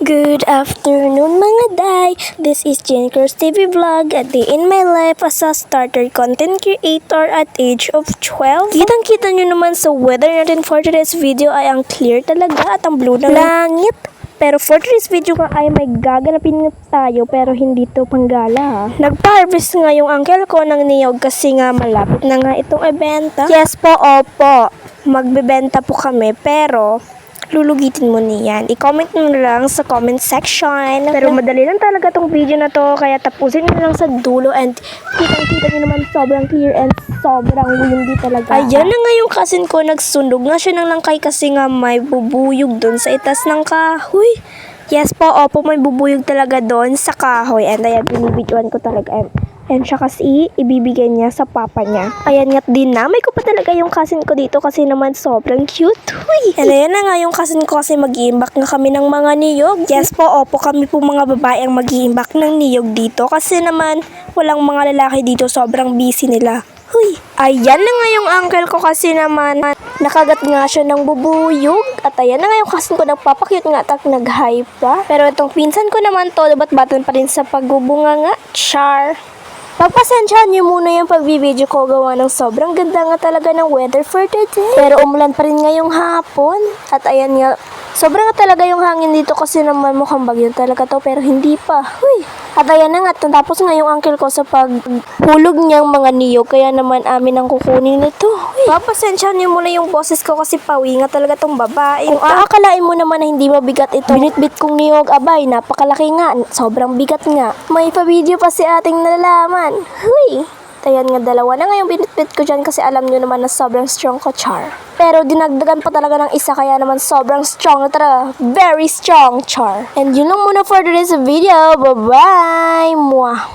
Good afternoon mga day! This is Jane Cruz TV Vlog, a day in my life as a starter content creator at age of 12. Kitang-kita nyo naman sa weather natin for today's video ay ang clear talaga at ang blue ng langit. Pero for today's video nga ay may gaganapin tayo pero hindi to panggala ha. Nagpa-harvest nga yung uncle ko ng niyog kasi nga malapit na nga itong ibenta. Yes po, opo. Magbebenta po kami pero lulugitin mo niyan. I-comment mo lang sa comment section. Pero madali lang talaga tong video na to, kaya tapusin mo lang sa dulo and kitang-kita nyo naman sobrang clear and sobrang windy talaga. Ayan na nga yung cousin ko, nagsundog nga siya ng langkay kasi nga may bubuyog doon sa itas ng kahoy. Yes po, opo, may bubuyog talaga doon sa kahoy. And ayan, binibidyoan ko talaga. And, and siya kasi ibibigay niya sa papa niya. Ayan nga't dinamay ko pa talaga yung cousin ko dito kasi naman sobrang cute. Huy! And ayan na nga yung cousin ko kasi mag-iimbak nga kami ng mga niyog. Yes po, opo, kami po mga babae ang mag-iimbak ng niyog dito kasi naman walang mga lalaki dito sobrang busy nila. Huy! Ayan na nga yung uncle ko kasi naman nakagat nga siya ng bubuyog. At ayan na nga yung cousin ko nagpapakyut nga at nag-hi pa. Pero itong pinsan ko naman to, bat-batan pa rin sa pagbubunga nga. Char! Pagpasensyahan niyo muna yung pagbibideo ko gawa ng sobrang ganda nga talaga ng weather for today. Pero umulan pa rin ngayong hapon. At ayan nga, sobrang nga talaga yung hangin dito kasi naman mukhang bagyo talaga to pero hindi pa. Huy! At ayan na nga, tapos nga yung uncle ko sa paghulog niyang mga niyog kaya naman amin ang kukunin nito. Huy! Papasensyahan niyo muna yung boses ko kasi pawi nga talaga tong babae. Kung aakalain mo naman na hindi mabigat ito, binitbit kong niyog, abay, napakalaki nga, sobrang bigat nga. May pa-video pa si ating nalalaman. Huy! Ayan nga, dalawa na nga yung binitbit ko dyan kasi alam nyo naman na sobrang strong ko, Char. Pero dinagdagan pa talaga ng isa kaya naman sobrang strong na talaga. Very strong, Char. And yun lang muna for today's video. Bye-bye! Mwah!